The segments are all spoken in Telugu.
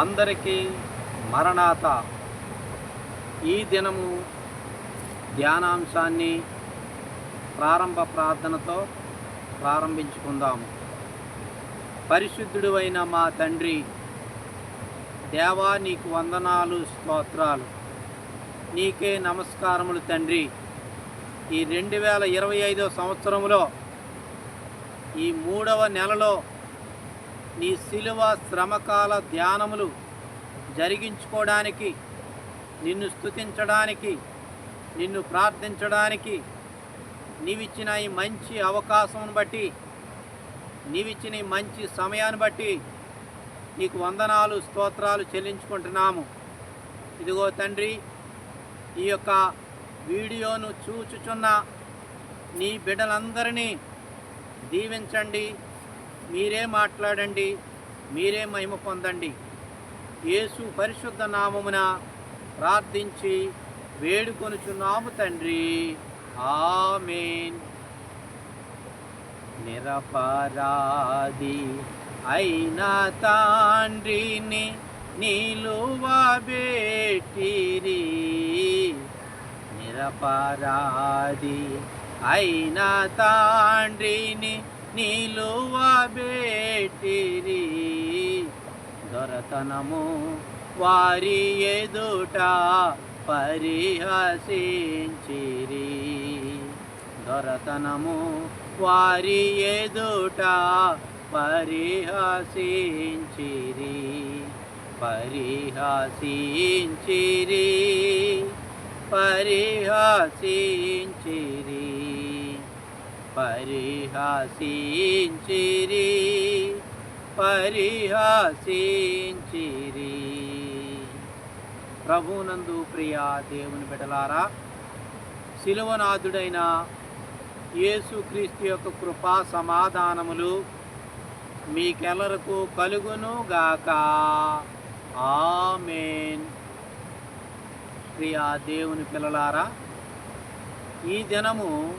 అందరికీ మరణాత. ఈ దినము ధ్యానాంశాన్ని ప్రారంభ ప్రార్థనతో ప్రారంభించుకుందాము. పరిశుద్ధుడు అయిన మా తండ్రి దేవా నీకు వందనాలు స్తోత్రాలు. నీకే నమస్కారములు తండ్రి. ఈ రెండు వేల ఇరవై ఐదో సంవత్సరంలో ఈ మూడవ నెలలో నీ శిలువ శ్రమకాల ధ్యానములు జరిగించుకోవడానికి నిన్ను స్తుతించడానికి నిన్ను ప్రార్థించడానికి నీవిచ్చిన ఈ మంచి అవకాశం బట్టి నీవిచ్చిన ఈ మంచి సమయాన్ని బట్టి నీకు వందనాలు స్తోత్రాలు చెల్లించుకుంటున్నాము. ఇదిగో తండ్రి ఈ యొక్క వీడియోను చూచుచున్న నీ బిడ్డలందరినీ దీవించండి. మీరే మాట్లాడండి మీరే మహిమ పొందండి. యేసు పరిశుద్ధ నామమున ప్రార్థించి వేడుకొనుచున్నాము తండ్రి. ఆమెన్. నిరపరాధి అయిన తాండ్రిని నిలువబెట్టిరి నిరపరాధి అయిన తండ్రిని నిలువబెట్టిరి దొరతనము వారి ఎదుట పరిహసించిరి. దొరతనము వారి ఎదుట పరిహసించిరి. పరిహసించిరి పరిహసించిరి. పరిహసించిరి పరిహసించిరి. ప్రభునందు ప్రియా దేవుని బిడలారా శిలువనాథుడైన యేసుక్రీస్తు యొక్క కృపా సమాధానములు మీకెల్లరకు కలుగును గాక. ఆమెన్. ప్రియా దేవుని పిల్లలారా ఈ దినము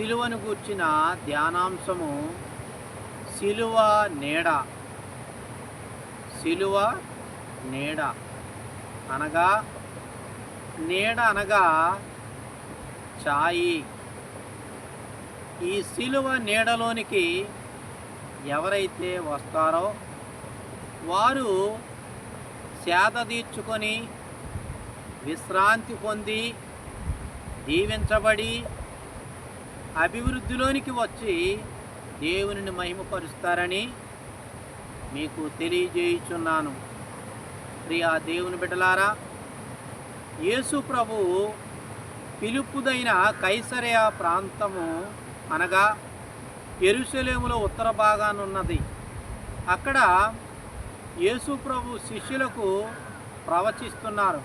సిలువను గూర్చిన ధ్యానాంశము సిలువ నీడ. సిలువ నీడ అనగా నీడ అనగా ఛాయి. ఈ సిలువ నీడలోనికి ఎవరైతే వస్తారో వారు సేద తీర్చుకొని విశ్రాంతి పొంది దీవించబడి అభివృద్ధిలోనికి వచ్చి దేవునిని మహిమపరుస్తారని మీకు తెలియజేయుచున్నాను. ప్రియా దేవుని బిడ్డలారా యేసు ప్రభు పిలుపుదైన కైసరయ ప్రాంతము అనగా ఎరుసలేములో ఉత్తర భాగానున్నది. అక్కడ యేసు ప్రభు శిష్యులకు ప్రవచిస్తున్నారు.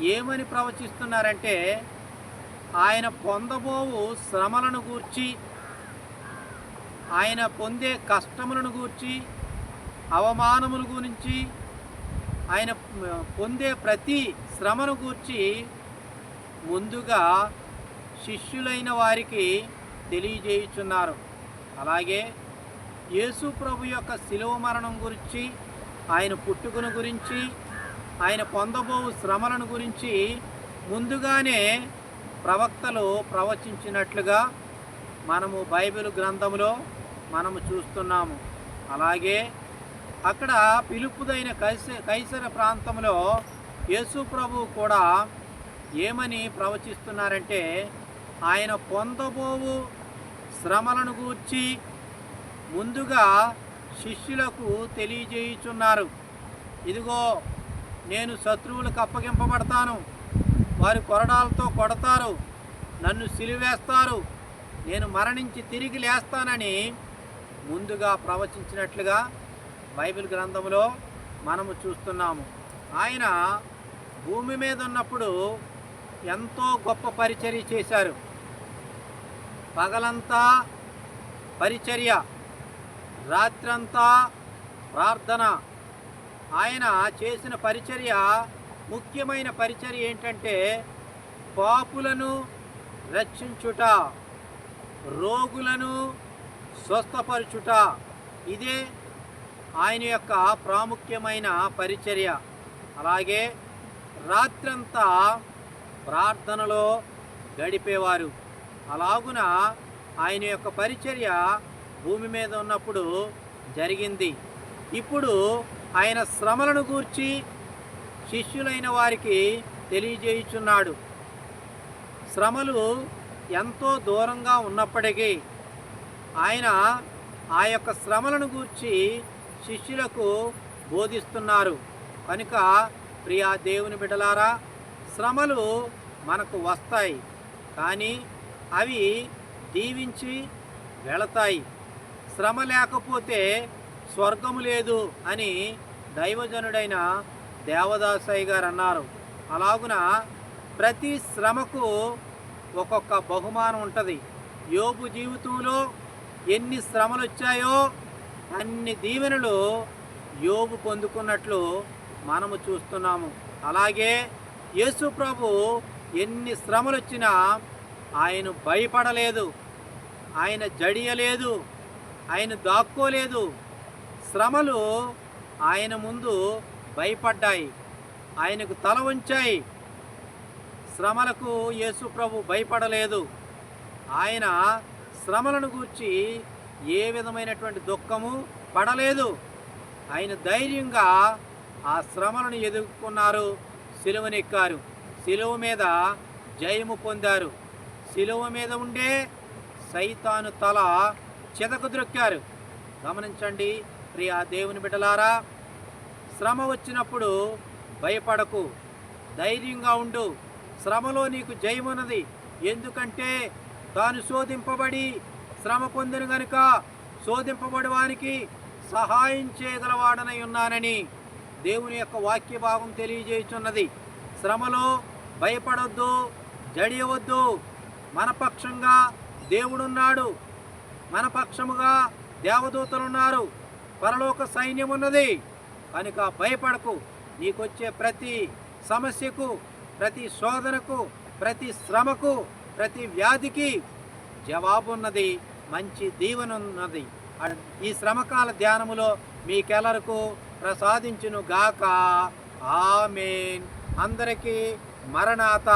ఏమని ప్రవచిస్తున్నారంటే ఆయన పొందబోవు శ్రమలను గూర్చి ఆయన పొందే కష్టములను గూర్చి అవమానముల గురించి ఆయన పొందే ప్రతి శ్రమను గూర్చి ముందుగా శిష్యులైన వారికి తెలియజేయుచున్నారు. అలాగే యేసు ప్రభు యొక్క శిలువ మరణం గురించి ఆయన పుట్టుకను గురించి ఆయన పొందబోవు శ్రమలను గురించి ముందుగానే ప్రవక్తలు ప్రవచించినట్లుగా మనము బైబిల్ గ్రంథంలో మనము చూస్తున్నాము. అలాగే అక్కడ పిలుపుదైన కైస కైసర ప్రాంతంలో యేసు ప్రభు కూడా ఏమని ప్రవచిస్తున్నారంటే ఆయన పొందబోవు శ్రమలను గూర్చి ముందుగా శిష్యులకు తెలియజేయుచున్నారు. ఇదిగో నేను శత్రువులకు అప్పగింపబడతాను. వారి కొరడాలతో కొడతారు. నన్ను సిలివేస్తారు. నేను మరణించి తిరిగి లేస్తానని ముందుగా ప్రవచించినట్లుగా బైబిల్ గ్రంథంలో మనము చూస్తున్నాము. ఆయన భూమి మీద ఉన్నప్పుడు ఎంతో గొప్ప పరిచర్య చేశారు. పగలంతా పరిచర్య రాత్రంతా ప్రార్థన. ఆయన చేసిన పరిచర్య ముఖ్యమైన పరిచర్య ఏంటంటే పాపులను రక్షించుట రోగులను స్వస్థపరచుట. ఇదే ఆయన యొక్క ప్రాముఖ్యమైన పరిచర్య. అలాగే రాత్రంతా ప్రార్థనలో గడిపేవారు. అలాగున ఆయన యొక్క పరిచర్య భూమి మీద ఉన్నప్పుడు జరిగింది. ఇప్పుడు ఆయన శ్రమలను గూర్చి శిష్యులైన వారికి తెలియజేయుచున్నాడు. శ్రమలు ఎంతో దూరంగా ఉన్నప్పటికీ ఆయన ఆ యొక్క శ్రమలను గూర్చి శిష్యులకు బోధిస్తున్నారు. కనుక ప్రియా దేవుని బిడలారా శ్రమలు మనకు వస్తాయి కానీ అవి దీవించి వెళతాయి. శ్రమ లేకపోతే స్వర్గము లేదు అని దైవజనుడైన దేవదాసయ్య గారు అన్నారు. అలాగున ప్రతి శ్రమకు ఒక్కొక్క బహుమానం ఉంటుంది. యోగు జీవితంలో ఎన్ని శ్రమలు వచ్చాయో అన్ని దీవెనలు యోగు పొందుకున్నట్లు మనము చూస్తున్నాము. అలాగే యేసు ప్రభు ఎన్ని శ్రమలు వచ్చినా ఆయన భయపడలేదు. ఆయన జడియలేదు. ఆయన దాక్కోలేదు. శ్రమలు ఆయన ముందు భయపడ్డాయి. ఆయనకు తల వంచాయి. శ్రమలకు యేసు ప్రభు భయపడలేదు. ఆయన శ్రమలను గూర్చి ఏ విధమైనటువంటి దుఃఖము పడలేదు. ఆయన ధైర్యంగా ఆ శ్రమలను ఎదుర్కొన్నారు. సిలువనెక్కారు సిలువ మీద జయము పొందారు. సిలువ మీద ఉండే సైతాను తల చెదకుద్రొక్కారు గమనించండి ప్రియా దేవుని బిడ్డలారా శ్రమ వచ్చినప్పుడు భయపడకు. ధైర్యంగా ఉండు. శ్రమలో నీకు జయమున్నది. ఎందుకంటే తాను శోధింపబడి శ్రమ పొందిన గనుక శోధింపబడి వానికి సహాయం చేయగలవాడనై ఉన్నానని దేవుని యొక్క వాక్య భాగం తెలియజేయుచున్నది. శ్రమలో భయపడొద్దు జడియవద్దు. మన పక్షంగా దేవుడున్నాడు. మన పక్షముగా దేవదూతలున్నారు. పరలోక సైన్యం ఉన్నది కనుక భయపడకు. నీకొచ్చే ప్రతి సమస్యకు ప్రతి శోధనకు ప్రతి శ్రమకు ప్రతి వ్యాధికి జవాబున్నది మంచి దీవెన ఉన్నది ఈ శ్రమకాల ధ్యానములో మీకెలరకు ప్రసాదించును గాక ఆమెన్. అందరికీ మరణాత.